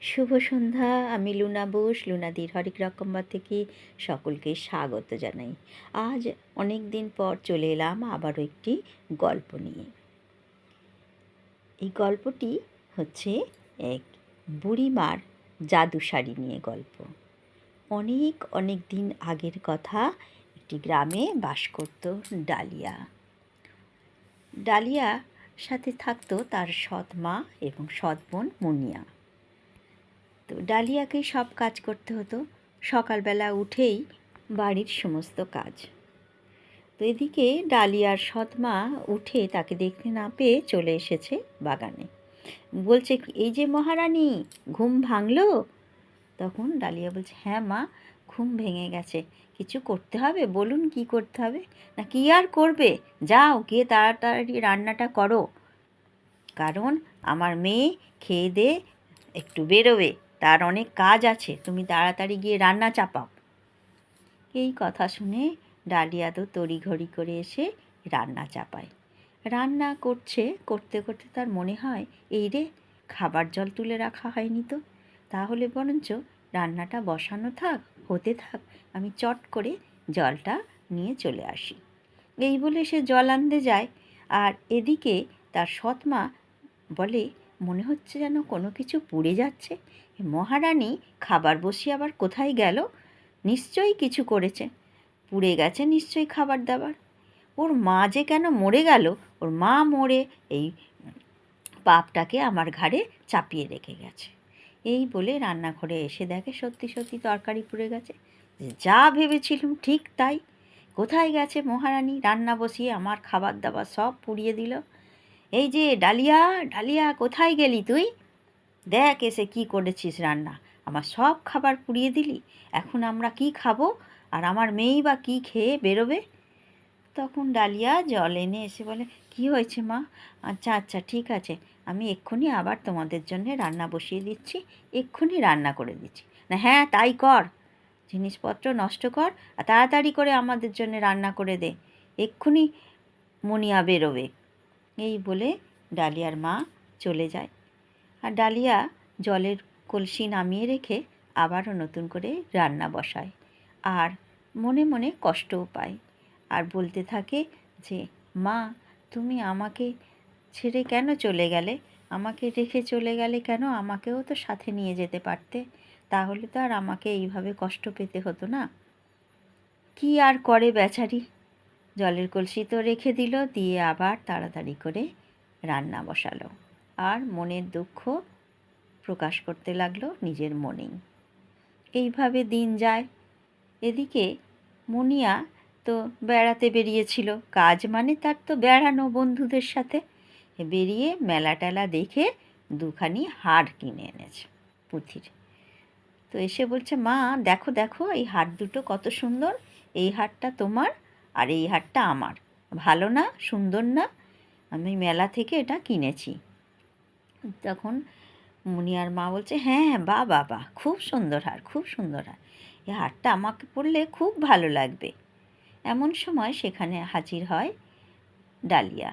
শুভ সন্ধ্যা, আমি লুনা বোস লুনাদির হরেক রকমবার থেকে সকলকে স্বাগত জানাই। আজ অনেক দিন পর চলে এলাম আবারও একটি গল্প নিয়ে। এই গল্পটি হচ্ছে এক বুড়িমার জাদু শাড়ি নিয়ে গল্প। অনেক অনেক দিন আগের কথা, একটি গ্রামে বাস করত ডালিয়া। ডালিয়া সাথে থাকতো তার সৎ মা এবং সৎ বোন মুনিয়া। তো ডালিয়াকেই সব কাজ করতে হতো। সকালবেলা উঠেই বাড়ির সমস্ত কাজ। তো এদিকে ডালিয়ার সৎমা উঠে তাকে দেখতে না পেয়ে চলে এসেছে বাগানে। বলছে, এই যে মহারানী, ঘুম ভাঙলো? তখন ডালিয়া বলছে হ্যাঁ মা, ঘুম ভেঙে গেছে। কিছু করতে হবে? বলুন কি করতে হবে? না, কি আর করবে? যাও, গিয়ে তাড়াতাড়ি রান্নাটা করো। কারণ আমার মেয়ে খেয়ে দে, একটু বেরোবে। তার অনেক কাজ আছে, তুমি তাড়াতাড়ি গিয়ে রান্না চাপাও। এই কথা শুনে ডালিয়া তো তড়িঘড়ি করে এসে রান্না চাপায়। রান্না করছে, করতে করতে তার মনে হয়, এই রে, খাবার জল তুলে রাখা হয়নি তো। তাহলে বরঞ্চ রান্নাটা বসানো থাক, হতে থাক, আমি চট করে জলটা নিয়ে চলে আসি। এই বলে সে জল আনতে যায়। আর এদিকে তার সৎমা বলে, মনে হচ্ছে যেন কোনো কিছু পুড়ে যাচ্ছে। মহারানী, খাবার বসিয়ে আবার কোথায় গেল? নিশ্চয়ই কিছু করেছে। পুড়ে গেছে নিশ্চয়ই খাবার দাবার। ওর মা যে কেন মরে গেল? ওর মা মরে এই পাপটাকে আমার ঘাড়ে চাপিয়ে রেখে গেছে। এই বলে রান্নাঘরে এসে দেখে সত্যি সত্যি তরকারি পুড়ে গেছে। যা ভেবেছিলাম ঠিক তাই। কোথায় গেছে মহারানী? রান্না বসিয়ে আমার খাবার দাবার সব পুড়িয়ে দিল। এই যে ডালিয়া ডালিয়া কোথায় গেলি তুই? দেখ এসে কি করেছিস রান্না। আমার সব খাবার পুড়িয়ে দিলি, এখন আমরা কি খাব? আর আমার মেয়েই বা কী খেয়ে বেরোবে? তখন ডালিয়া জল এনে এসে বলে, কি হয়েছে মা? আচ্ছা আচ্ছা ঠিক আছে। আমি এক্ষুনি আবার তোমাদের জন্য রান্না বসিয়ে দিচ্ছি, এক্ষুনি রান্না করে দিচ্ছি। না হ্যাঁ তাই কর। জিনিসপত্র নষ্ট কর আর তাড়াতাড়ি করে আমাদের জন্য রান্না করে দে। এক্ষুনি মনিয়া বেরোবে। এই বলে ডালিয়ার মা চলে যায়। আর ডালিয়া জলের কলসি নামিয়ে রেখে আবারও নতুন করে রান্না বসায়। আর মনে মনে কষ্টও পায়। আর বলতে থাকে যে, মা, তুমি আমাকে ছেড়ে কেন চলে গেলে? আমাকে রেখে চলে গেলে কেন? আমাকেও তো সাথে নিয়ে যেতে পারতে। তাহলে তো আর আমাকে এইভাবে কষ্ট পেতে হতো না। কি আর করে বেচারি? জলের কলসি তো রেখে দিল, দিয়ে আবার তাড়াতাড়ি করে রান্না বসালো। আর মনের দুঃখ প্রকাশ করতে লাগল নিজের মনেই। এইভাবে দিন যায়। এদিকে মুনিয়া তো বেড়াতে বেরিয়েছিল। কাজ মানে তার তো বেড়ানো বন্ধুদের সাথে। বেরিয়ে মেলা টেলা দেখে দুখানি হাড় কিনে এনেছে পুঁথির। তো এসে বলছে, মা, দেখো দেখো, এই হাড় দুটো কত সুন্দর। এই হাড়টা তোমার আর এই হাড়টা আমার। ভালো না, সুন্দর না। আমি মেলা থেকে এটা কিনেছি। তখন মুনিয়ার মা বলছে হ্যাঁ হ্যাঁ বা বাবা খুব সুন্দর হার, খুব সুন্দর হার। এই হারটা আমাকে পরলে খুব ভালো লাগবে। এমন সময় সেখানে হাজির হয় ডালিয়া।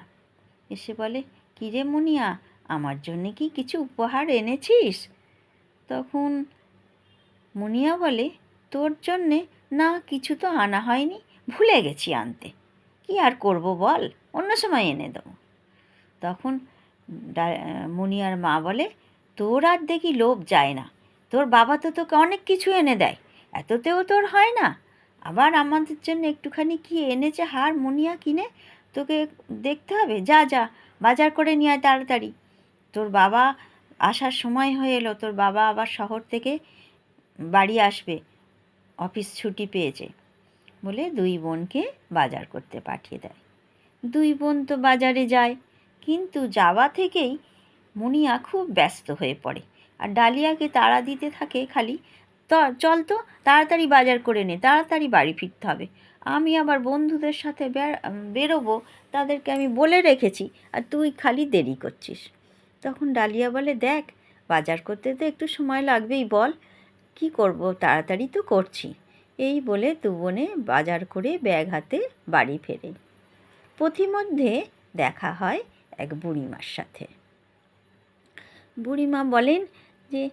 এসে বলে কিরে মুনিয়া, আমার জন্যে কি কিছু উপহার এনেছিস? তখন মুনিয়া বলে, তোর জন্যে না, কিছু তো আনা হয়নি, ভুলে গেছি আনতে। কি আর করব বল, অন্য সময় এনে দেবো। তখন মুনিয়ার মা বলে, তোর আর দেখি লোভ যায় না। তোর বাবা তো তোকে অনেক কিছু এনে দেয়। এততেও তোর হয় না। আবার আমাদের জন্য একটুখানি কি এনেছে হার মুনিয়া কিনে, তোকে দেখতে হবে? যা যা, বাজার করে নিয়ে আয় তাড়াতাড়ি। তোর বাবা আসার সময় হয়ে এলো। তোর বাবা আবার শহর থেকে বাড়ি আসবে। অফিস ছুটি পেয়েছে বলে দুই বোনকে বাজার করতে পাঠিয়ে দেয়। দুই বোন তো বাজারে যায়। কিন্তু যাওয়া থেকেই মুনিয়া খুব ব্যস্ত হয়ে পড়ে। আর ডালিয়াকে তাড়া দিতে থাকে খালি, তো, চল তো, তাড়াতাড়ি বাজার করে নে, তাড়াতাড়ি বাড়ি ফিরতে হবে। আমি আবার বন্ধুদের সাথে বেরোবো, তাদেরকে আমি বলে রেখেছি, আর তুই খালি দেরি করছিস। তখন ডালিয়া বলে, দেখ, বাজার করতে তো একটু সময় লাগবেই, বল, কি করব, তাড়াতাড়ি তো করছি। এই বলে দু বোনে বাজার করে ব্যাগ হাতে বাড়ি ফেরে। পথিমধ্যে দেখা হয় এক বুড়িমার সাথে। বুড়িমা বলেন যে,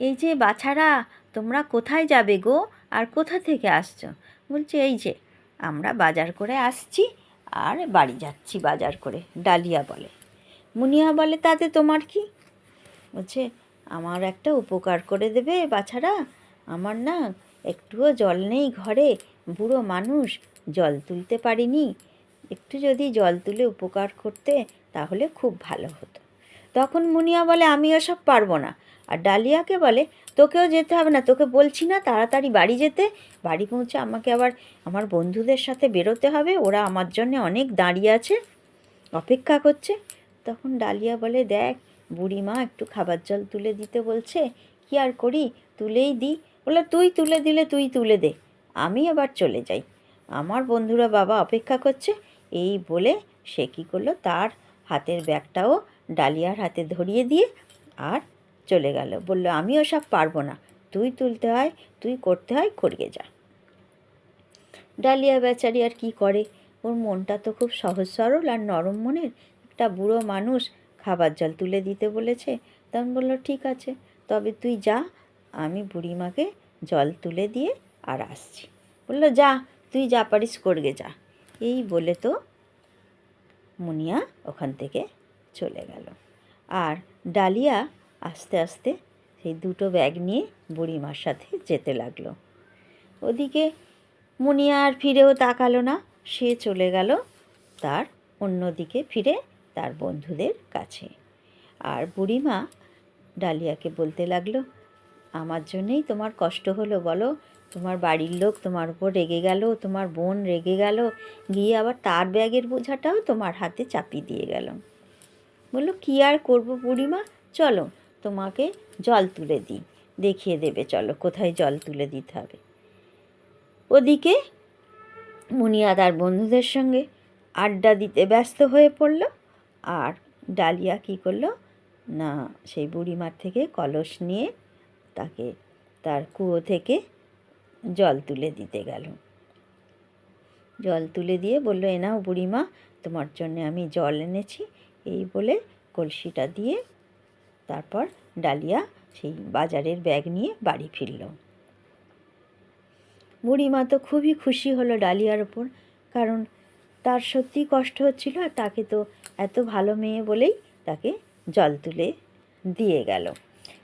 এই যে বাছারা, তোমরা কোথায় যাবে গো? আর কোথা থেকে আসছো? বলছে, এই যে, আমরা বাজার করে আসছি আর বাড়ি যাচ্ছি বাজার করে। ডালিয়া বলে। মুনিয়া বলে, তাতে তোমার কি? বলছে, আমার একটা উপকার করে দেবে বাছারা। আমার না একটুও জল নেই ঘরে। বুড়ো মানুষ জল তুলতে পারিনি। একটু যদি জল তুলে উপকার করতে, তাহলে খুব ভালো হতো। তখন মুনিয়া বলে, আমি ওসব পারব না। আর ডালিয়াকে বলে, তোকেও যেতে হবে না, তোকে বলছি না, তাড়াতাড়ি বাড়ি যেতে। বাড়ি পৌঁছে আমাকে আবার আমার বন্ধুদের সাথে বেরোতে হবে, ওরা আমার জন্য অনেক দাঁড়িয়ে আছে, অপেক্ষা করছে। তখন ডালিয়া বলে, দেখ, বুড়িমা একটু খাবার জল তুলে দিতে বলছে, কি আর করি, তুলেই দিই। বলে, তুই তুলে দিলে তুই তুলে দে, আমি আবার চলে যাই। আমার বন্ধুরা বাবা অপেক্ষা করছে এই বলে সে কী করল? তার হাতের ব্যাগটাও ডালিয়ার হাতে ধরিয়ে দিয়ে আর চলে গেল। বলল আমি ওসব পারব না। তুই তুলতে হয়, তুই করতে হয় করিয়ে যা। ডালিয়া বেচারি আর কি করে? ওর মনটা তো খুব সহজ সরল আর নরম মনের। একটা বুড়ো মানুষ খাবার জল তুলে দিতে বলেছে। তখন বলল, ঠিক আছে, তবে তুই যা, আমি বুড়িমাকে জল তুলে দিয়ে আর আসছি। বলল, যা, তুই যা পারিস, করগে যা। এই বলে তো মুনিয়া ওখান থেকে চলে গেল। আর ডালিয়া আস্তে আস্তে সেই দুটো ব্যাগ নিয়ে বুড়িমার সাথে যেতে লাগল। ওদিকে মুনিয়া আর ফিরেও তাকালো না, সে চলে গেল তার অন্যদিকে ফিরে তার বন্ধুদের কাছে। আর বুড়িমা ডালিয়াকে বলতে লাগল, আমার জন্যেই তোমার কষ্ট হলো, বলো তোমার বাড়ির লোক তোমার উপর রেগে গেল, তোমার বোন রেগে গেল, গিয়ে আবার তার ব্যাগের বোঝাটাও তোমার হাতে চাপিয়ে দিয়ে গেল। বলল, কী আর করব বুড়িমা? চলো, তোমাকে জল তুলে দিই। দেখিয়ে দেবে, চলো, কোথায় জল তুলে দিতে হবে? ওদিকে মুনিয়া তার বন্ধুদের সঙ্গে আড্ডা দিতে ব্যস্ত হয়ে পড়ল আর ডালিয়া কী করল, না, সেই বুড়িমার থেকে কলস নিয়ে তাকে, তার কুয়ো থেকে জল তুলে দিতে গেল। জল তুলে দিয়ে বলল, এ নাও বুড়িমা, তোমার জন্য আমি জল এনেছি। এই বলে কলসিটা দিয়ে তারপর ডালিয়া সেই বাজারের ব্যাগ নিয়ে বাড়ি ফিরল। বুড়িমা তো খুবই খুশি হলো ডালিয়ার ওপর, কারণ তার সত্যি কষ্ট হচ্ছিল আর তাকে তো এত ভালো মেয়ে বলেই তাকে জল তুলে দিয়ে গেল।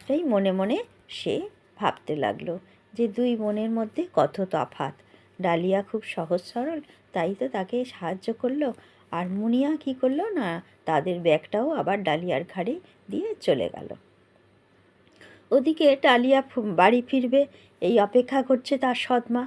তাই মনে মনে সে ভাবতে লাগল যে দুই বোনের মধ্যে কত তফাত ডালিয়া খুব সহজ সরল, তাই তো তাকে সাহায্য করল। আর মুনিয়া কী করল না, তাদের ব্যাগটাও আবার ডালিয়ার ঘাড়ে দিয়ে চলে গেল। ওদিকে ডালিয়া বাড়ি ফিরবে, এই অপেক্ষা করছে তার সৎমা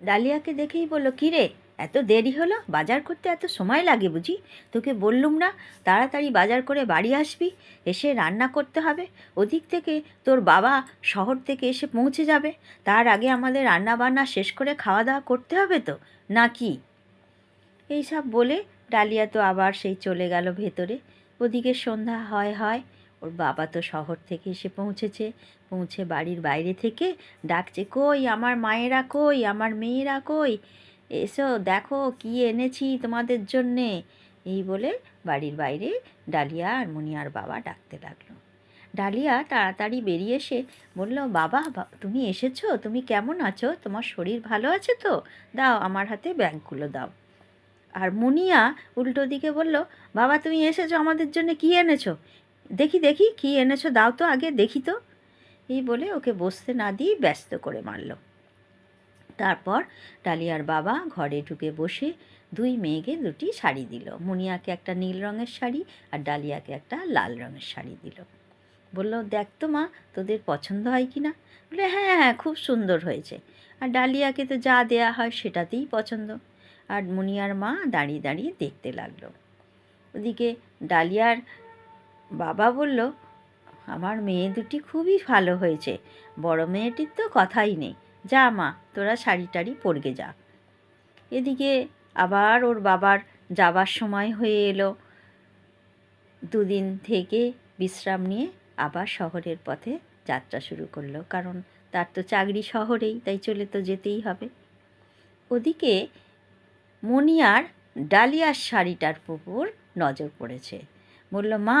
ডালিয়াকে দেখেই বলল, কিরে রে এত দেরি হলো? বাজার করতে এত সময় লাগে বুঝি? তোকে বললুম না, তাড়াতাড়ি বাজার করে বাড়ি আসবি, এসে রান্না করতে হবে। ওদিক থেকে তোর বাবা শহর থেকে এসে পৌঁছে যাবে। তার আগে আমাদের রান্না বান্না শেষ করে খাওয়া দাওয়া করতে হবে তো, না কি? এইসব বলে ডালিয়া তো আবার সেই চলে গেল ভেতরে। ওদিকে সন্ধ্যা হয় হয়, ওর বাবা তো শহর থেকে এসে পৌঁছেছে। পৌঁছে বাড়ির বাইরে থেকে ডাকছে, কই, আমার মায়েরা কই, আমার মেয়েরা কই? এসো, দেখো কি এনেছি তোমাদের জন্যে। এই বলে বাড়ির বাইরে ডালিয়া আর মুনিয়ার বাবা ডাকতে লাগল। ডালিয়া তাড়াতাড়ি বেরিয়ে এসে বলল, বাবা তুমি এসেছ? তুমি কেমন আছো? তোমার শরীর ভালো আছে তো? দাও আমার হাতে ব্যাগগুলো দাও। আর মুনিয়া উল্টো দিকে বলল, বাবা, তুমি এসেছ? আমাদের জন্য কি এনেছো? দেখি দেখি, কি এনেছো? দাও তো আগে, দেখি তো। এই বলে ওকে বসতে না দিয়ে ব্যস্ত করে মারল। তারপর ডালিয়ার বাবা ঘরে ঢুকে বসে দুই মেয়েকে দুটি শাড়ি দিল। মুনিয়াকে একটা নীল রঙের শাড়ি আর ডালিয়াকে একটা লাল রঙের শাড়ি দিল। বলল, দেখ তো মা, তোদের পছন্দ হয় কি না? বলে হ্যাঁ হ্যাঁ খুব সুন্দর হয়েছে। আর ডালিয়াকে তো যা দেয়া হয় সেটাতেই পছন্দ। আর মুনিয়ার মা দাঁড়িয়ে দাঁড়িয়ে দেখতে লাগল। ওদিকে ডালিয়ার বাবা বলল, আমার মেয়ে দুটি খুবই ভালো হয়েছে। বড় মেয়েটির তো কথাই নেই। যা মা, তোরা শাড়ি টাড়ি পরগে যা। এদিকে আবার ওর বাবার যাবার সময় হয়ে এলো। দুদিন থেকে বিশ্রাম নিয়ে আবার শহরের পথে যাত্রা শুরু করল, কারণ তার তো চাকরি শহরেই, তাই চলে তো যেতেই হবে। ওদিকে মনিয়ার ডালিয়ার শাড়িটার উপর নজর পড়েছে। বলল, মা,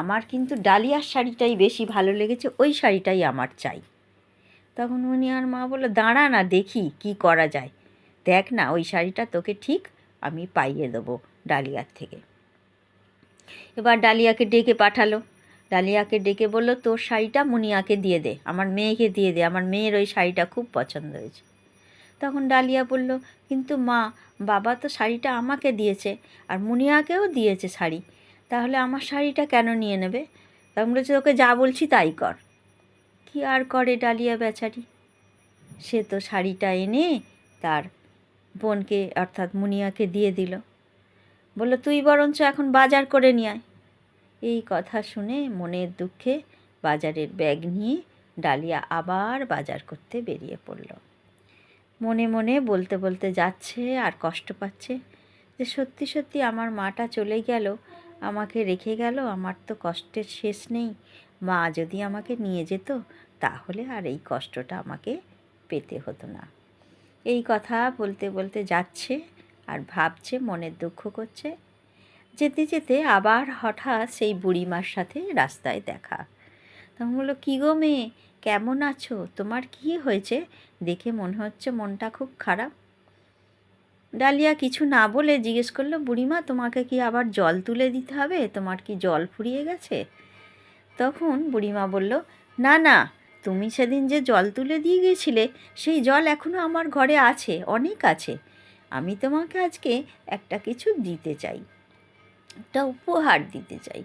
আমার কিন্তু ডালিয়ার শাড়িটাই বেশি ভালো লেগেছে, ওই শাড়িটাই আমার চাই। তখন উনি আর মা বলল, দাঁড়া না, দেখি কি করা যায়। দেখ না, ওই শাড়িটা তোকে ঠিক আমি পাইয়ে দেবো ডালিয়ার থেকে। এবার ডালিয়াকে ডেকে পাঠালো। ডালিয়াকে ডেকে বলল, তোর শাড়িটা মুনিয়াকে দিয়ে দে, আমার মেয়েকে দিয়ে দে, আমার মেয়ের ওই শাড়িটা খুব পছন্দ হয়েছে। তখন ডালিয়া বলল, কিন্তু মা, বাবা তো শাড়িটা আমাকে দিয়েছে আর মুনিয়াকেও দিয়েছে শাড়ি, তাহলে আমার শাড়িটা কেন নিয়ে নেবে? তখন বলেছে, তোকে যা বলছি তাই কর। কি আর করে ডালিয়া বেচারি? সে তো শাড়িটা এনে তার বোনকে, অর্থাৎ মুনিয়াকে দিয়ে দিল। বলল, তুই বরঞ্চ এখন বাজার করে নিয়ে আয়। এই কথা শুনে মনের দুঃখে বাজারের ব্যাগ নিয়ে ডালিয়া আবার বাজার করতে বেরিয়ে পড়ল। মনে মনে বলতে বলতে যাচ্ছে আর কষ্ট পাচ্ছে যে, সত্যি সত্যি আমার মাটা চলে গেল, আমাকে রেখে গেল, আমার তো কষ্টের শেষ নেই মা যদি আমাকে নিয়ে যেত, তাহলে আর এই কষ্টটা আমাকে পেতে হতো না। এই কথা বলতে বলতে যাচ্ছে আর ভাবছে, মনের দুঃখ করছে। যেতে যেতে আবার হঠাৎ সেই বুড়িমার সাথে রাস্তায় দেখা। তখন বলল, কী গো মেয়ে, কেমন আছো? তোমার কি হয়েছে? দেখে মনে হচ্ছে মনটা খুব খারাপ। ডালিয়া কিছু না বলে জিজ্ঞেস করল, বুড়িমা, তোমাকে কি আবার জল তুলে দিতে হবে? তোমার কি জল ফুরিয়ে গেছে? তখন বুড়িমা বলল, না না, তুমি সেদিন যে জল তুলে দিয়ে গিয়েছিলে সেই জল এখনও আমার ঘরে আছে, অনেক আছে। আমি তোমাকে আজকে একটা কিছু দিতে চাই, একটা উপহার দিতে চাই।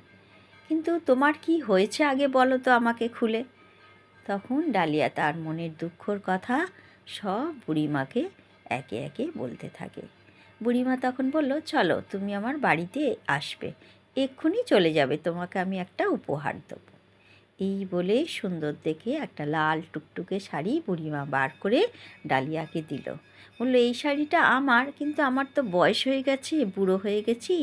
কিন্তু তোমার কি হয়েছে আগে বলো তো আমাকে খুলে? তখন ডালিয়া তার মনের দুঃখর কথা সব বুড়িমাকে একে একে বলতে থাকে। বুড়িমা তখন বলল, চলো, তুমি আমার বাড়িতে আসবে। এক্ষুনি চলে যাবে, তোমাকে আমি একটা উপহার দেবো। এই বলে সুন্দর দেখে একটা লাল টুকটুকে শাড়ি বুড়িমা বার করে ডালিয়াকে দিল। বলল, এই শাড়িটা আমার, কিন্তু আমার তো বয়স হয়ে গেছে, বুড়ো হয়ে গেছি।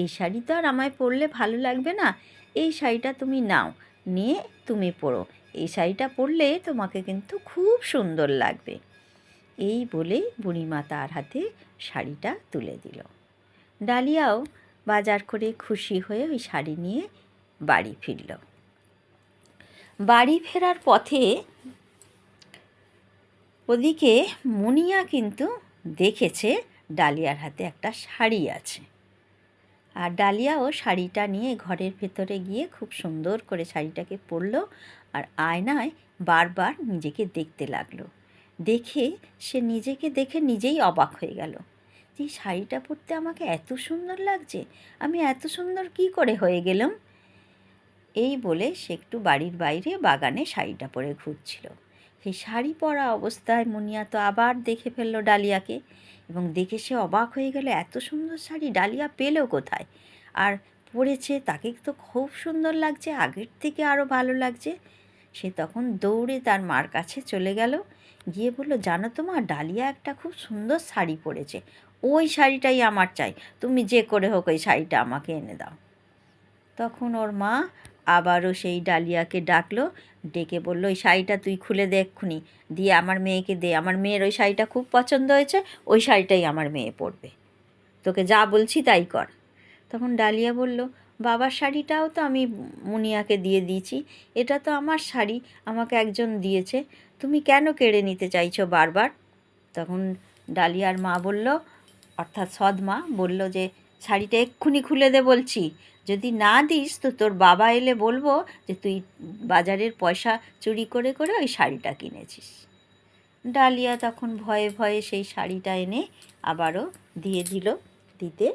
এই শাড়ি তো আর আমায় পরলে ভালো লাগবে না। এই শাড়িটা তুমি নাও, নিয়ে তুমি পরো। এই শাড়িটা পরলে তোমাকে কিন্তু খুব সুন্দর লাগবে। এই বলে বুড়িমা তার হাতে শাড়িটা তুলে দিল। ডালিয়াও বাজার করে খুশি হয়ে ওই শাড়ি নিয়ে বাড়ি ফিরল। বাড়ি ফেরার পথে ওদিকে মুনিয়া কিন্তু দেখেছে ডালিয়ার হাতে একটা শাড়ি আছে। আর ডালিয়াও শাড়িটা নিয়ে ঘরের ভেতরে গিয়ে খুব সুন্দর করে শাড়িটাকে পরলো আর আয়নায় বারবার নিজেকে দেখতে লাগল। দেখে সে নিজেকে দেখে নিজেই অবাক হয়ে গেল। যে শাড়িটা পরতে আমাকে এত সুন্দর লাগছে, আমি এত সুন্দর কি করে হয়ে গেলাম? এই বলে সে একটু বাড়ির বাইরে বাগানে শাড়িটা পরে ঘুরছিল। সেই শাড়ি পরা অবস্থায় মুনিয়া তো আবার দেখে ফেলল ডালিয়াকে এবং দেখে সে অবাক হয়ে গেল, এত সুন্দর শাড়ি, ডালিয়া পেল কোথায়? আর পরেছে, তাকে তো খুব সুন্দর লাগছে, আগের থেকে আরও ভালো লাগছে। সে তখন দৌড়ে তার মার কাছে চলে গেল, গিয়ে বলল, জানো তো মা, ডালিয়া একটা খুব সুন্দর শাড়ি পরেছে ওই শাড়িটাই আমার চাই। তুমি যে করে হোক ওই শাড়িটা আমাকে এনে দাও। তখন ওর মা আবারও সেই ডালিয়াকে ডাকলো, ডেকে বলল, ওই শাড়িটা তুই খুলে দে এক্ষুনি। দিয়ে আমার মেয়েকে দে। আমার মেয়ের ওই শাড়িটা খুব পছন্দ হয়েছে, ওই শাড়িটাই আমার মেয়ে পরবে। তোকে যা বলছি তাই কর। তখন ডালিয়া বলল, বাবার শাড়িটাও তো আমি মুনিয়াকে দিয়ে দিয়েছি। এটা তো আমার শাড়ি, আমাকে একজন দিয়েছে। তুমি কেন কেড়ে নিতে চাইছো বারবার? তখন ডালিয়ার মা বলল অর্থাৎ সদমা বলল যে, শাড়িটা এক্ষুনি খুলে দে বলছি। যদি না দিস তো তোর বাবা এলে বলব যে, তুই বাজারের পয়সা চুরি করে করে ওই শাড়িটা কিনেছিস। ডালিয়া তখন ভয়ে ভয়ে সেই শাড়িটা এনে আবারও দিয়ে দিল। দিতে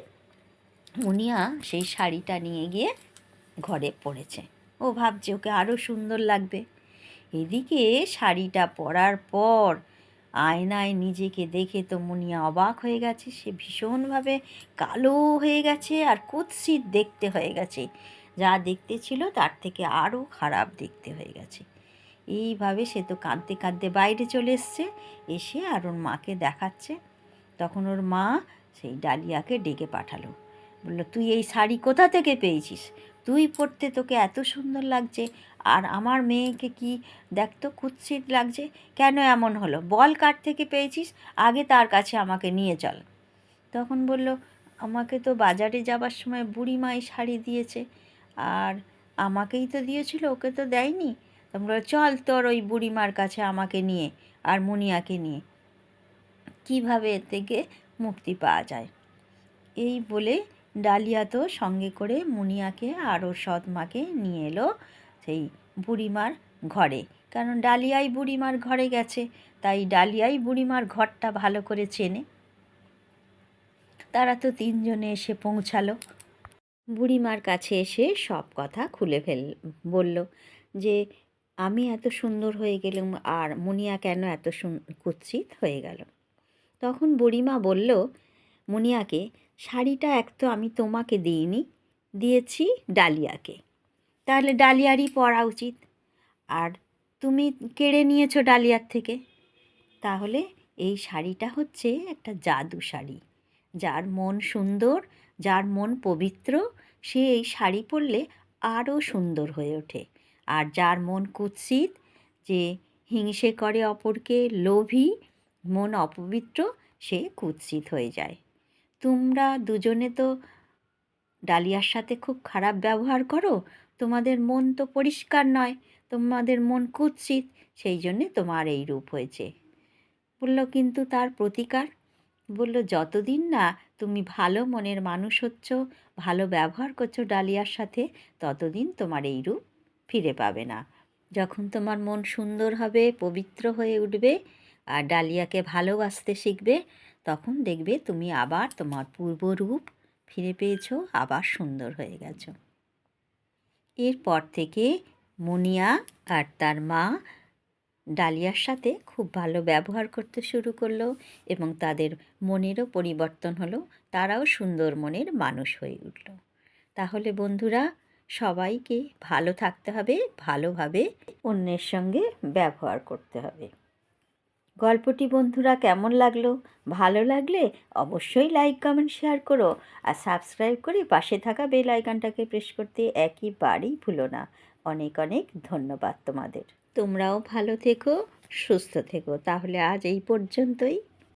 মুনিয়া সেই শাড়িটা নিয়ে গিয়ে ঘরে পড়েছে। ও ভাবছে, ওকে আরও সুন্দর লাগবে। এদিকে শাড়িটা পরার পর আয়নায় নিজেকে দেখে তো মুনিয়া অবাক হয়ে গেছে। সে ভীষণভাবে কালো হয়ে গেছে আর কুৎসিত দেখতে হয়ে গেছে। যা দেখতে ছিল তার থেকে আরও খারাপ দেখতে হয়ে গেছে। এইভাবে সে তো কাঁদতে কাঁদতে বাইরে চলে এসছে। এসে আর ওর মাকে দেখাচ্ছে। তখন ওর মা সেই ডালিয়াকে ডেকে পাঠালো। বলল, তুই এই শাড়ি কোথা থেকে পেয়েছিস? তুই পরতে তোকে এত সুন্দর লাগছে। আর আমার মেয়েকে কি দেখতো কুৎসিত লাগছে। কেন এমন হলো? বল কার থেকে পেয়েছিস? আগে তার কাছে আমাকে নিয়ে চল। তখন বলল, আমাকে তো বাজারে যাবার সময় বুড়িমা এই শাড়ি দিয়েছে। আর আমাকেই তো দিয়েছিল, ওকে তো দেয়নি। তোমরা চল তোর ওই বুড়িমার কাছে আমাকে নিয়ে আর মুনিয়াকে নিয়ে। কীভাবে এর থেকে মুক্তি পাওয়া যায়? এই বলে ডালিয়া তো সঙ্গে করে মুনিয়াকে আরও সৎ মাকে নিয়ে এলো সেই বুড়িমার ঘরে। কারণ ডালিয়াই বুড়িমার ঘরে গেছে, তাই ডালিয়াই বুড়িমার ঘরটা ভালো করে চেনে। তারা তো তিনজনে এসে পৌঁছালো। বুড়িমার কাছে এসে সব কথা খুলে ফেল, বলল যে, আমি এত সুন্দর হয়ে গেলাম আর মুনিয়া কেন এত কুৎসিত হয়ে গেল? তখন বুড়িমা বলল, মুনিয়াকে শাড়িটা এক তো আমি তোমাকে দিইনি, দিয়েছি ডালিয়াকে। তাহলে ডালিয়ারই পরা উচিত। আর তুমি কেড়ে নিয়েছো ডালিয়ার থেকে। তাহলে এই শাড়িটা হচ্ছে একটা জাদু শাড়ি। যার মন সুন্দর, যার মন পবিত্র, সে এই শাড়ি পরলে আরও সুন্দর হয়ে ওঠে। আর যার মন কুৎসিত, যে হিংসে করে অপরকে লোভী, মন অপবিত্র, সে কুৎসিত হয়ে যায়। তোমরা দুজনে তো ডালিয়ার সাথে খুব খারাপ ব্যবহার করো, তোমাদের মন তো পরিষ্কার নয়, তোমাদের মন কুৎসিত, সেই জন্যে তোমার এই রূপ হয়েছে। বলল, কিন্তু তার প্রতিকার? বলল, যতদিন না তুমি ভালো মনের মানুষ হচ্ছ, ভালো ব্যবহার করছ ডালিয়ার সাথে, ততদিন তোমার এই রূপ ফিরে পাবে না। যখন তোমার মন সুন্দর হবে, পবিত্র হয়ে উঠবে, আর ডালিয়াকে ভালোবাসতে শিখবে তখন দেখবে তুমি আবার তোমার পূর্বরূপ ফিরে পেয়েছ, আবার সুন্দর হয়ে গেছো। এরপর থেকে মুনিয়া আর তার মা ডালিয়ার সাথে খুব ভালো ব্যবহার করতে শুরু করল এবং তাদের মনেরও পরিবর্তন হলো, তারাও সুন্দর মনের মানুষ হয়ে উঠল। তাহলে বন্ধুরা, সবাইকে ভালো থাকতে হবে, ভালোভাবে অন্যের সঙ্গে ব্যবহার করতে হবে। গল্পটি বন্ধুরা কেমন লাগল? ভালো লাগলে অবশ্যই লাইক কমেন্ট শেয়ার করো আর সাবস্ক্রাইব করে পাশে থাকা বেল আইকনটাকে প্রেস করতে একইবারেই ভুলো না। অনেক অনেক ধন্যবাদ তোমাদের। তোমরাও ভালো থেকো, সুস্থ থেকো। তাহলে আজ এই পর্যন্তই।